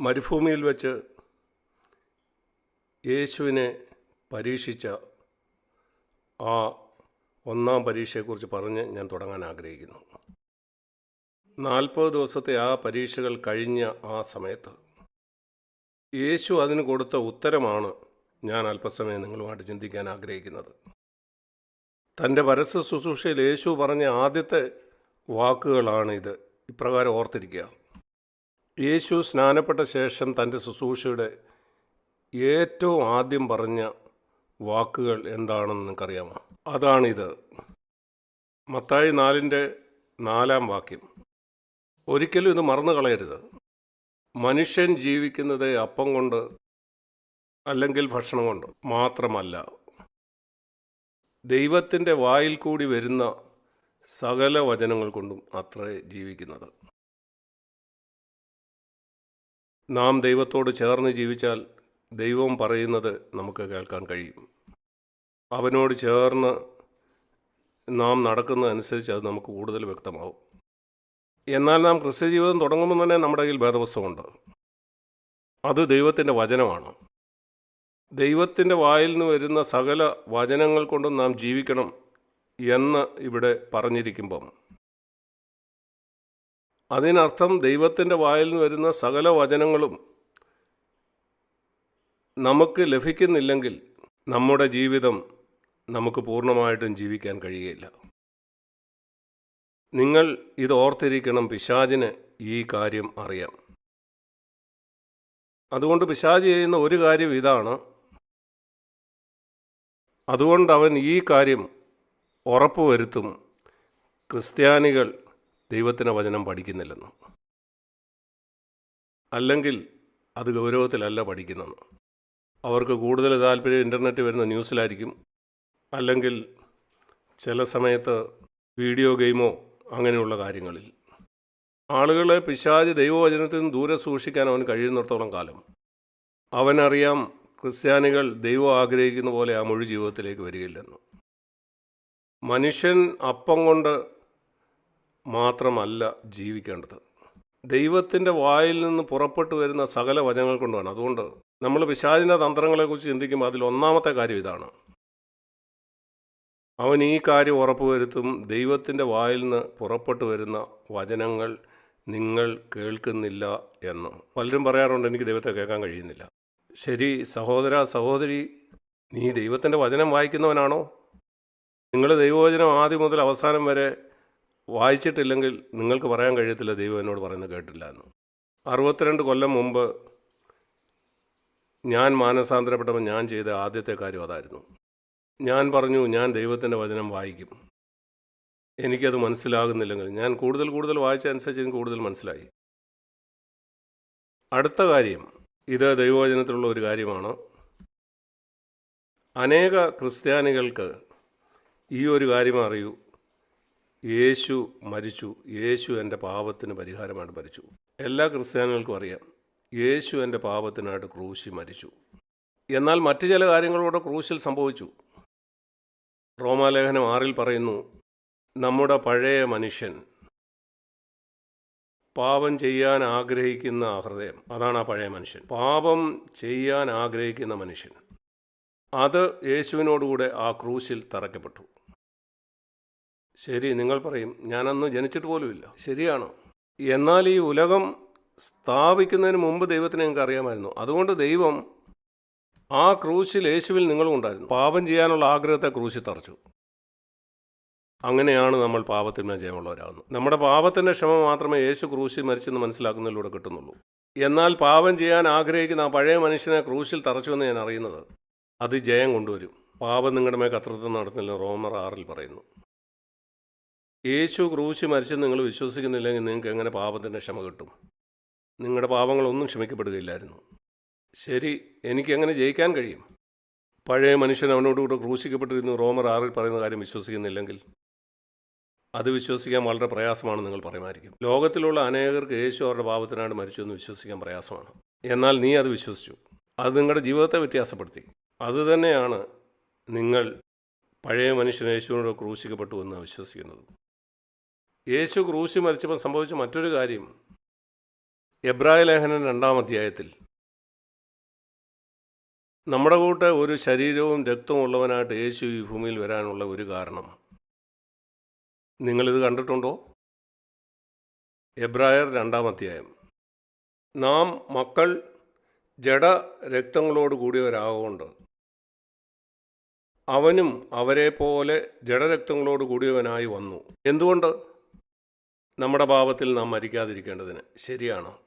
മരുഭൂമിയിൽ വച്ച് യേശുവിനെ പരീക്ഷിച്ച ആ ഒന്നാം പരീക്ഷയെക്കുറിച്ച് പറഞ്ഞ് ഞാൻ തുടങ്ങാൻ ആഗ്രഹിക്കുന്നു. നാൽപ്പത് ദിവസത്തെ ആ പരീക്ഷകൾ കഴിഞ്ഞ ആ സമയത്ത് യേശു അതിന് കൊടുത്ത ഉത്തരമാണ് ഞാൻ അല്പസമയം നിങ്ങളുമായിട്ട് ചിന്തിക്കാൻ ആഗ്രഹിക്കുന്നത്. തന്റെ പരസ്യ ശുശ്രൂഷയിൽ യേശു പറഞ്ഞ ആദ്യത്തെ വാക്കുകളാണിത്. ഇപ്രകാരം ഓർത്തിരിക്കുക. യേശു സ്നാനപ്പെട്ട ശേഷം തന്റെ ശുശ്രൂഷയുടെ ഏറ്റവും ആദ്യം പറഞ്ഞ വാക്കുകൾ എന്താണെന്ന് നിങ്ങൾക്കറിയാമോ? അതാണിത്. മത്തായി നാലിന്റെ നാലാം വാക്യം. ഒരിക്കലും ഇത് മറന്നു കളയരുത്. മനുഷ്യൻ ജീവിക്കുന്നത് അപ്പം കൊണ്ട് അല്ലെങ്കിൽ ഭക്ഷണം കൊണ്ട് മാത്രമല്ല. ദൈവത്തിന്റെ വായിൽ കൂടി വരുന്ന സകല വചനങ്ങൾ കൊണ്ടും അത്രേ ജീവിക്കുന്നത്. നാം ദൈവത്തോട് ചേർന്ന് ജീവിച്ചാൽ ദൈവം പറയുന്നത് നമുക്ക് കേൾക്കാൻ കഴിയും. അവനോട് ചേർന്ന് നാം നടക്കുന്നതനുസരിച്ച് അത് നമുക്ക് കൂടുതൽ വ്യക്തമാവും. എന്നാൽ നാം ക്രിസ്ത്യ ജീവിതം തുടങ്ങുമ്പോൾ തന്നെ നമ്മുടെ കയ്യിൽ ഭേദപുസ്തകമുണ്ട്. അത് ദൈവത്തിന്റെ വചനമാണ്. ദൈവത്തിന്റെ വായിൽ നിന്ന് വരുന്ന സകല വചനങ്ങൾ കൊണ്ടും നാം ജീവിക്കണം എന്ന് ഇവിടെ പറഞ്ഞിരിക്കുമ്പം അതിനർത്ഥം ദൈവത്തിന്റെ വായിൽ നിന്ന് വരുന്ന സകല വചനങ്ങളും നമുക്ക് ലഭിക്കുന്നില്ലെങ്കിൽ നമ്മുടെ ജീവിതം നമുക്ക് പൂർണമായിട്ടും ജീവിക്കാൻ കഴിയില്ല നിങ്ങൾ ഇത് ഓർത്തിരിക്കണം പിശാചിന് ഈ കാര്യം അറിയാം. അതുകൊണ്ട് പിശാജ് ചെയ്യുന്ന ഒരു കാര്യം ഇതാണ്. അതുകൊണ്ട് അവൻ ഈ കാര്യം ഉറപ്പുവരുത്തും. ക്രിസ്ത്യാനികൾ ദൈവത്തിന്റെ വചനം പഠിക്കുന്നില്ലെന്ന്. അല്ലെങ്കിൽ അത് ഗൗരവത്തിലല്ല പഠിക്കുന്നതെന്ന് അവർക്ക് കൂടുതൽ താല്പര്യം ഇന്റർനെറ്റ് വരുന്ന ന്യൂസിലായിരിക്കും. അല്ലെങ്കിൽ ചില സമയത്ത് വീഡിയോ ഗെയിമോ അങ്ങനെയുള്ള കാര്യങ്ങളിൽ. ആളുകളെ പിശാജ് ദൈവവചനത്തിൽ നിന്ന് ദൂരെ സൂക്ഷിക്കാൻ അവൻ കഴിയുന്നിടത്തോളം കാലം. അവനറിയാം ക്രിസ്ത്യാനികൾ ദൈവം ആഗ്രഹിക്കുന്ന പോലെ ആ മുഴു ജീവിതത്തിലേക്ക് വരികയില്ലെന്ന്. മനുഷ്യൻ അപ്പം കൊണ്ട് മാത്രമല്ല ജീവിക്കേണ്ടത്. ദൈവത്തിന്റെ വായിൽ നിന്ന് പുറപ്പെട്ടു വരുന്ന സകല വചനങ്ങൾ കൊണ്ടാണ് അതുകൊണ്ട് നമ്മൾ പിശാചിന്റെ തന്ത്രങ്ങളെക്കുറിച്ച് ചിന്തിക്കുമ്പോൾ അതിൽ ഒന്നാമത്തെ കാര്യം ഇതാണ്. അവൻ ഈ കാര്യം ഉറപ്പുവരുത്തും ദൈവത്തിന്റെ വായിൽ നിന്ന് പുറപ്പെട്ടു വരുന്ന വചനങ്ങൾ നിങ്ങൾ കേൾക്കുന്നില്ല എന്ന്. പലരും പറയാറുണ്ട് എനിക്ക് ദൈവത്തെ കേൾക്കാൻ കഴിയുന്നില്ല. ശരി സഹോദര സഹോദരി നീ ദൈവത്തിന്റെ വചനം വായിക്കുന്നവനാണോ? നിങ്ങൾ ദൈവവചനം ആദ്യം മുതൽ അവസാനം വരെ വായിച്ചിട്ടില്ലെങ്കിൽ നിങ്ങൾക്ക് പറയാൻ കഴിയത്തില്ല ദൈവം എന്നോട് പറയുന്നത് കേട്ടില്ല എന്ന്. അറുപത്തിരണ്ട് കൊല്ലം മുമ്പ് ഞാൻ മാനസാന്തരപ്പെട്ടപ്പോൾ ഞാൻ ചെയ്ത ആദ്യത്തെ കാര്യം അതായിരുന്നു. ഞാൻ പറഞ്ഞു ഞാൻ ദൈവത്തിന്റെ വചനം വായിക്കും. എനിക്കത് മനസ്സിലാകുന്നില്ലെങ്കിൽ ഞാൻ കൂടുതൽ കൂടുതൽ വായിച്ചതനുസരിച്ച് എനിക്ക് കൂടുതൽ മനസ്സിലായി. അടുത്ത കാര്യം ഇത് ദൈവവചനത്തിലുള്ള ഒരു കാര്യമാണ്. അനേക ക്രിസ്ത്യാനികൾക്ക് ഈ ഒരു കാര്യം അറിയൂ യേശു മരിച്ചു. യേശു എന്റെ പാപത്തിന് പരിഹാരമായിട്ട് മരിച്ചു. എല്ലാ ക്രിസ്ത്യാനികൾക്കും അറിയാം യേശു എന്റെ പാപത്തിനായിട്ട് ക്രൂശി മരിച്ചു. എന്നാൽ മറ്റു ചില കാര്യങ്ങളോടെ ക്രൂശിൽ സംഭവിച്ചു. റോമാലേഖനം ആറിൽ പറയുന്നു നമ്മുടെ പഴയ മനുഷ്യൻ പാപം ചെയ്യാൻ ആഗ്രഹിക്കുന്ന ഹൃദയം അതാണ് ആ പഴയ മനുഷ്യൻ. പാപം ചെയ്യാൻ ആഗ്രഹിക്കുന്ന മനുഷ്യൻ അത് യേശുവിനോടുകൂടെ ആ ക്രൂശിൽ തറയ്ക്കപ്പെട്ടു. ശരി നിങ്ങൾ പറയും. ഞാനന്ന് ജനിച്ചിട്ട് പോലുമില്ല. ശരിയാണോ? എന്നാൽ ഈ ഉലകം സ്ഥാപിക്കുന്നതിന് മുമ്പ് ദൈവത്തിന് ഞങ്ങൾക്ക് അറിയാമായിരുന്നു. അതുകൊണ്ട് ദൈവം ആ ക്രൂശിൽ യേശുവിൽ നിങ്ങളും ഉണ്ടായിരുന്നു. പാപം ചെയ്യാനുള്ള ആഗ്രഹത്തെ ക്രൂശി തറച്ചു. അങ്ങനെയാണ് നമ്മൾ പാപത്തിന് ജയമുള്ളവരാകുന്നത്. നമ്മുടെ പാപത്തിന്റെ ക്ഷമ മാത്രമേ യേശു ക്രൂശിൽ മരിച്ചെന്ന് മനസ്സിലാക്കുന്നതിലൂടെ കിട്ടുന്നുള്ളൂ. എന്നാൽ പാപം ചെയ്യാൻ ആഗ്രഹിക്കുന്ന ആ പഴയ മനുഷ്യനെ ക്രൂശിൽ തറച്ചുവെന്ന് ഞാൻ അറിയുന്നത് അത് ജയം കൊണ്ടുവരും. പാപം നിങ്ങളുടെ മേൽ കത്രത്വം നടത്തുന്നില്ല റോമർ ആറിൽ പറയുന്നു. യേശു ക്രൂശി മരിച്ചെന്ന് നിങ്ങൾ വിശ്വസിക്കുന്നില്ലെങ്കിൽ നിങ്ങൾക്ക് എങ്ങനെ പാപത്തിന്റെ ക്ഷമ കിട്ടും? നിങ്ങളുടെ പാപങ്ങളൊന്നും ക്ഷമിക്കപ്പെടുകയില്ലായിരുന്നു. ശരി എനിക്ക് എങ്ങനെ ജയിക്കാൻ കഴിയും? പഴയ മനുഷ്യൻ അവനോടുകൂടെ ക്രൂശിക്കപ്പെട്ടിരുന്നു. റോമർ ആറിൽ പറയുന്ന കാര്യം വിശ്വസിക്കുന്നില്ലെങ്കിൽ അത് വിശ്വസിക്കാൻ വളരെ പ്രയാസമാണ് നിങ്ങൾ പറയുമായിരിക്കും. ലോകത്തിലുള്ള അനേകർക്ക് യേശു അവരുടെ പാപത്തിനാണ് മരിച്ചു എന്ന് വിശ്വസിക്കാൻ പ്രയാസമാണ്. എന്നാൽ നീ അത് വിശ്വസിച്ചു. അത് നിങ്ങളുടെ ജീവിതത്തെ വ്യത്യാസപ്പെടുത്തി. അതുതന്നെയാണ് നിങ്ങൾ പഴയ മനുഷ്യൻ യേശുവിനോട് ക്രൂശിക്കപ്പെട്ടു എന്ന് വിശ്വസിക്കുന്നത്. യേശു ക്രൂശി മരിച്ചപ്പോൾ സംഭവിച്ച മറ്റൊരു കാര്യം. എബ്രായ ലേഖനൻ രണ്ടാം അധ്യായത്തിൽ. നമ്മുടെ കൂട്ട് ഒരു ശരീരവും രക്തവും ഉള്ളവനായിട്ട് യേശു ഈ ഭൂമിയിൽ വരാനുള്ള ഒരു കാരണം. നിങ്ങളിത് കണ്ടിട്ടുണ്ടോ? എബ്രായർ രണ്ടാം അധ്യായം. നാം മക്കൾ ജഡ രക്തങ്ങളോട് കൂടിയവരാകൊണ്ട്. അവനും അവരെ പോലെ ജഡരക്തങ്ങളോട് കൂടിയവനായി വന്നു. എന്തുകൊണ്ട്? നമ്മുടെ പാപത്തിൽ നാം മരിക്കാതിരിക്കേണ്ടതിന് ശരിയാണോ?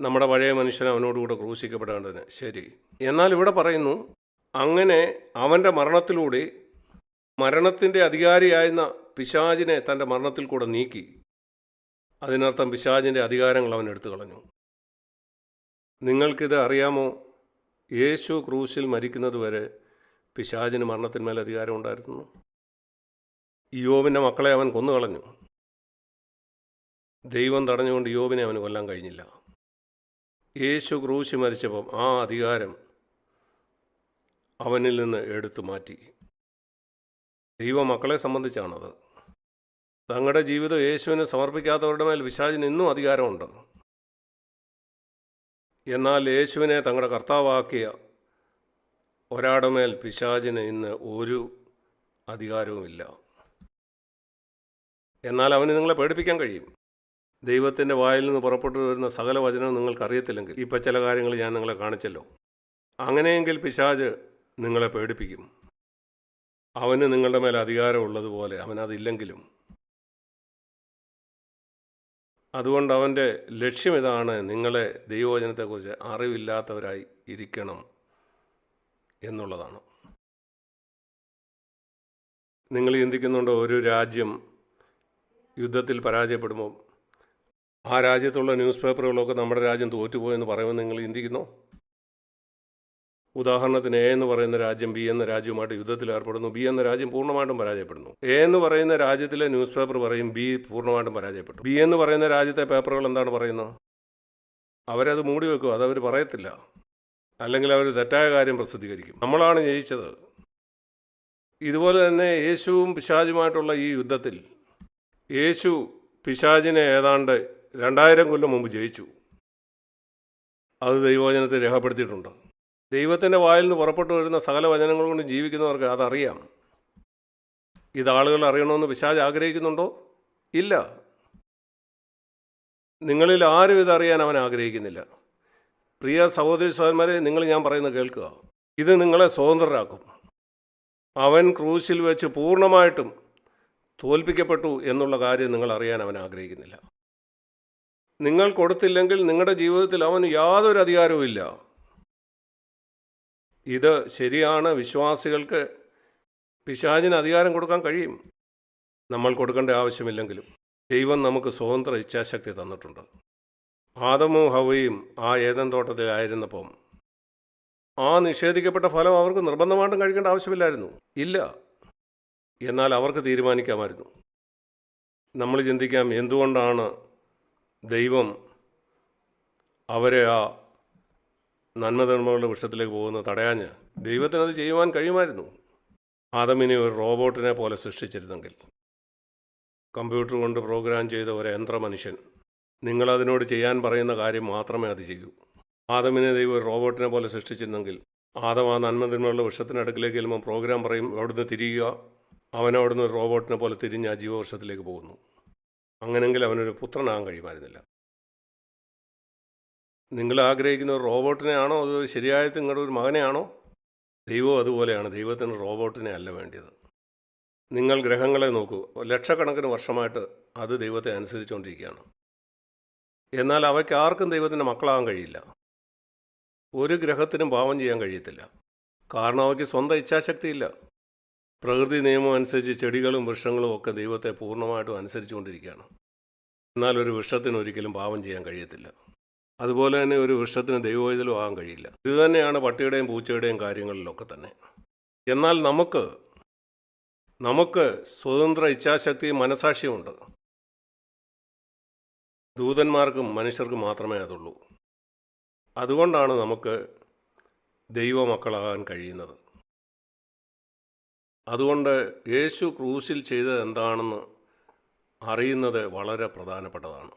നമ്മുടെ പഴയ മനുഷ്യൻ അവനോടുകൂടെ ക്രൂശിക്കപ്പെടേണ്ടതിന് ശരി. എന്നാൽ ഇവിടെ പറയുന്നു അങ്ങനെ അവന്റെ മരണത്തിലൂടെ മരണത്തിന്റെ അധികാരിയായിരുന്ന പിശാചിനെ തന്റെ മരണത്തിൽ കൂടെ നീക്കി. അതിനർത്ഥം പിശാചിന്റെ അധികാരങ്ങൾ അവൻ എടുത്തു കളഞ്ഞു. നിങ്ങൾക്കിത് അറിയാമോ? യേശു ക്രൂശിൽ മരിക്കുന്നതുവരെ പിശാചിന് മരണത്തിന്മേൽ അധികാരം ഉണ്ടായിരുന്നു. യോവിന്റെ മക്കളെ അവൻ കൊന്നുകളഞ്ഞു. ദൈവം തടഞ്ഞുകൊണ്ട് യോബിനെ അവന് കൊല്ലാൻ കഴിഞ്ഞില്ല. യേശു ക്രൂശി മരിച്ചപ്പം ആ അധികാരം അവനിൽ നിന്ന് എടുത്തു മാറ്റി. ദൈവ മക്കളെ സംബന്ധിച്ചാണത്. തങ്ങളുടെ ജീവിതം യേശുവിനെ സമർപ്പിക്കാത്തവരുടെ മേൽ വിശാചിന് ഇന്നും അധികാരമുണ്ട്. എന്നാൽ യേശുവിനെ തങ്ങളുടെ കർത്താവാക്കിയ ഒരാടെ മേൽ പിശാചിന് ഇന്ന് ഒരു അധികാരവുമില്ല. എന്നാൽ അവന് നിങ്ങളെ പേടിപ്പിക്കാൻ കഴിയും. ദൈവത്തിന്റെ വായിൽ നിന്ന് പുറപ്പെട്ടു വരുന്ന സകല വചനം നിങ്ങൾക്ക് അറിയത്തില്ലെങ്കിൽ ഇപ്പം ചില കാര്യങ്ങൾ ഞാൻ നിങ്ങളെ കാണിച്ചല്ലോ. അങ്ങനെയെങ്കിൽ പിശാജ് നിങ്ങളെ പേടിപ്പിക്കും. അവന് നിങ്ങളുടെ മേൽ അധികാരമുള്ളതുപോലെ അവനതില്ലെങ്കിലും അതുകൊണ്ട് അവന്റെ ലക്ഷ്യം ഇതാണ് നിങ്ങളെ ദൈവവചനത്തെക്കുറിച്ച് അറിവില്ലാത്തവരായി ഇരിക്കണം എന്നുള്ളതാണ്. നിങ്ങൾ ചിന്തിക്കുന്നുണ്ടോ ഒരു രാജ്യം യുദ്ധത്തിൽ പരാജയപ്പെടുമ്പോൾ ആ രാജ്യത്തുള്ള ന്യൂസ് പേപ്പറുകളൊക്കെ നമ്മുടെ രാജ്യം തോറ്റുപോയെന്ന് പറയുമെന്ന് നിങ്ങൾ ചിന്തിക്കുന്നു? ഉദാഹരണത്തിന് എ എന്ന് പറയുന്ന രാജ്യം ബി എന്ന രാജ്യവുമായിട്ട് യുദ്ധത്തിൽ ഏർപ്പെടുന്നു ബി എന്ന രാജ്യം പൂർണമായിട്ടും പരാജയപ്പെടുന്നു. എ എന്ന് പറയുന്ന രാജ്യത്തിലെ ന്യൂസ് പേപ്പർ പറയും ബി പൂർണമായിട്ടും പരാജയപ്പെട്ടു. ബി എന്ന് പറയുന്ന രാജ്യത്തെ പേപ്പറുകൾ എന്താണ് പറയുന്നത്? അവരത് മൂടി വെക്കും അതവർ പറയത്തില്ല. അല്ലെങ്കിൽ അവർ തെറ്റായ കാര്യം പ്രസിദ്ധീകരിക്കും. നമ്മളാണ് ജയിച്ചത്. ഇതുപോലെ തന്നെ യേശുവും പിശാചുമായിട്ടുള്ള ഈ യുദ്ധത്തിൽ യേശു പിശാചിനെ ഏതാണ്ട് രണ്ടായിരം കൊല്ലം മുമ്പ് ജയിച്ചു. അത് ദൈവവചനത്തെ രേഖപ്പെടുത്തിയിട്ടുണ്ട്. ദൈവത്തിന്റെ വായിൽ നിന്ന് പുറപ്പെട്ടു വരുന്ന സകല വചനങ്ങൾ കൊണ്ട് ജീവിക്കുന്നവർക്ക് അതറിയാം. ഇത് ആളുകൾ അറിയണമെന്ന് പിശാജ് ആഗ്രഹിക്കുന്നുണ്ടോ? ഇല്ല. നിങ്ങളിൽ ആരും ഇതറിയാൻ അവൻ ആഗ്രഹിക്കുന്നില്ല. പ്രിയ സഹോദരി സഹോദരന്മാരെ നിങ്ങൾ ഞാൻ പറയുന്നത് കേൾക്കുക. ഇത് നിങ്ങളെ സ്വതന്ത്രരാക്കും. അവൻ ക്രൂശിൽ വെച്ച് പൂർണമായിട്ടും തോൽപ്പിക്കപ്പെട്ടു എന്നുള്ള കാര്യം നിങ്ങൾ അറിയാൻ അവൻ ആഗ്രഹിക്കുന്നില്ല. നിങ്ങൾ കൊടുത്തില്ലെങ്കിൽ നിങ്ങളുടെ ജീവിതത്തിൽ അവന് യാതൊരു അധികാരവുമില്ല. ഇത് ശരിയാണ്. വിശ്വാസികൾക്ക് പിശാചിന് അധികാരം കൊടുക്കാൻ കഴിയും. നമ്മൾ കൊടുക്കേണ്ട ആവശ്യമില്ലെങ്കിലും ദൈവം നമുക്ക് സ്വതന്ത്ര ഇച്ഛാശക്തി തന്നിട്ടുണ്ട്. ആദമും ഹവയും ആ ഏതൻ തോട്ടത്തിലായിരുന്നപ്പം ആ നിഷേധിക്കപ്പെട്ട ഫലം അവർക്ക് നിർബന്ധമായിട്ടും കഴിക്കേണ്ട ആവശ്യമില്ലായിരുന്നു. ഇല്ല. എന്നാൽ അവർക്ക് തീരുമാനിക്കാമായിരുന്നു. നമ്മൾ ചിന്തിക്കാം എന്തുകൊണ്ടാണ് ദൈവം അവരെ ആ നന്മധർമ്മങ്ങളുടെ വൃക്ഷത്തിലേക്ക് പോകുന്നത് തടയാഞ്ഞ് ദൈവത്തിന് അത് ചെയ്യുവാൻ കഴിയുമായിരുന്നു. ആദമിനെ ഒരു റോബോട്ടിനെ പോലെ സൃഷ്ടിച്ചിരുന്നെങ്കിൽ. കമ്പ്യൂട്ടർ കൊണ്ട് പ്രോഗ്രാം ചെയ്ത ഒരു യന്ത്ര മനുഷ്യൻ നിങ്ങളതിനോട് ചെയ്യാൻ പറയുന്ന കാര്യം മാത്രമേ അത് ചെയ്യൂ. ആദമിനെ ദൈവം ഒരു റോബോട്ടിനെ പോലെ സൃഷ്ടിച്ചിരുന്നെങ്കിൽ ആദം ആ നന്മതിന്മയുള്ള വൃക്ഷത്തിനടുക്കിലേക്ക് ചെല്ലുമ്പോൾ പ്രോഗ്രാം പറയും അവിടുന്ന് തിരിയുക. ഒരു റോബോട്ടിനെ പോലെ തിരിഞ്ഞ് ആ ജീവവൃക്ഷത്തിലേക്ക് പോകുന്നു. അങ്ങനെങ്കിൽ അവനൊരു പുത്രനാകാൻ കഴിയുമായിരുന്നില്ല. നിങ്ങൾ ആഗ്രഹിക്കുന്ന ഒരു റോബോട്ടിനെയാണോ അത് ശരിയായത് നിങ്ങളുടെ ഒരു മകനെയാണോ? ദൈവം അതുപോലെയാണ്. ദൈവത്തിന് റോബോട്ടിനെ അല്ല വേണ്ടിയത്. നിങ്ങൾ ഗ്രഹങ്ങളെ നോക്കൂ. ലക്ഷക്കണക്കിന് വർഷമായിട്ട് അത് ദൈവത്തെ അനുസരിച്ചുകൊണ്ടിരിക്കുകയാണ്. എന്നാൽ അവയ്ക്ക് ആർക്കും ദൈവത്തിന്റെ മക്കളാകാൻ കഴിയില്ല. ഒരു ഗ്രഹത്തിനും പാവം ചെയ്യാൻ കഴിയത്തില്ല. കാരണം അവയ്ക്ക് സ്വന്തം ഇച്ഛാശക്തിയില്ല പ്രകൃതി നിയമം അനുസരിച്ച് ചെടികളും വൃക്ഷങ്ങളും ഒക്കെ ദൈവത്തെ പൂർണമായിട്ടും അനുസരിച്ചുകൊണ്ടിരിക്കുകയാണ്. എന്നാൽ ഒരു വൃക്ഷത്തിന് ഒരിക്കലും പാവം ചെയ്യാൻ കഴിയത്തില്ല. അതുപോലെ തന്നെ ഒരു വൃക്ഷത്തിന് ദൈവവൈതലും ആകാൻ കഴിയില്ല. ഇത് തന്നെയാണ് പട്ടിയുടെയും പൂച്ചയുടെയും കാര്യങ്ങളിലൊക്കെ തന്നെ. എന്നാൽ നമുക്ക് നമുക്ക് സ്വതന്ത്ര ഇച്ഛാശക്തിയും മനസാക്ഷിയുമുണ്ട് ദൂതന്മാർക്കും മനുഷ്യർക്കും മാത്രമേ അതുള്ളൂ. അതുകൊണ്ടാണ് നമുക്ക് ദൈവമക്കളാകാൻ കഴിയുന്നത്. അതുകൊണ്ട് യേശു ക്രൂശിൽ ചെയ്തത് എന്താണെന്ന് അറിയുന്നത് വളരെ പ്രധാനപ്പെട്ടതാണ്.